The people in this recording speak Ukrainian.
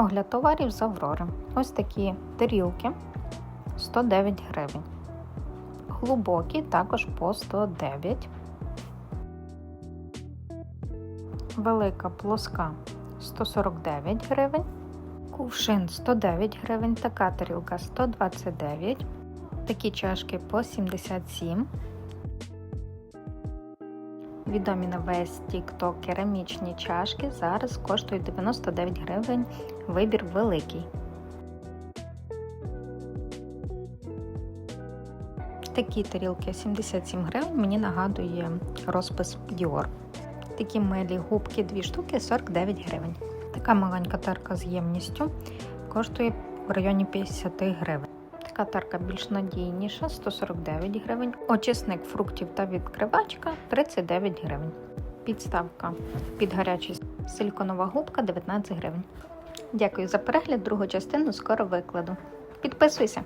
Огляд товарів з Аврори. Ось такі тарілки 109 гривень. Глибокі також по 109. Велика плоска 149 гривень. Кувшин 109 гривень. Така тарілка 129. Такі чашки по 77. Відомі на весь TikTok керамічні чашки зараз коштують 99 гривень. Вибір великий. Такі тарілки 77 гривень. Мені нагадує розпис Dior. Такі милі губки 2 штуки 49 гривень. Така маленька тарка з ємністю коштує в районі 50 гривень. Така тарка більш надійніша 149 гривень. Очисник фруктів та відкривачка 39 гривень. Підставка під гарячий силіконова губка 19 гривень. Дякую за перегляд. Другу частину скоро викладу. Підписуйся!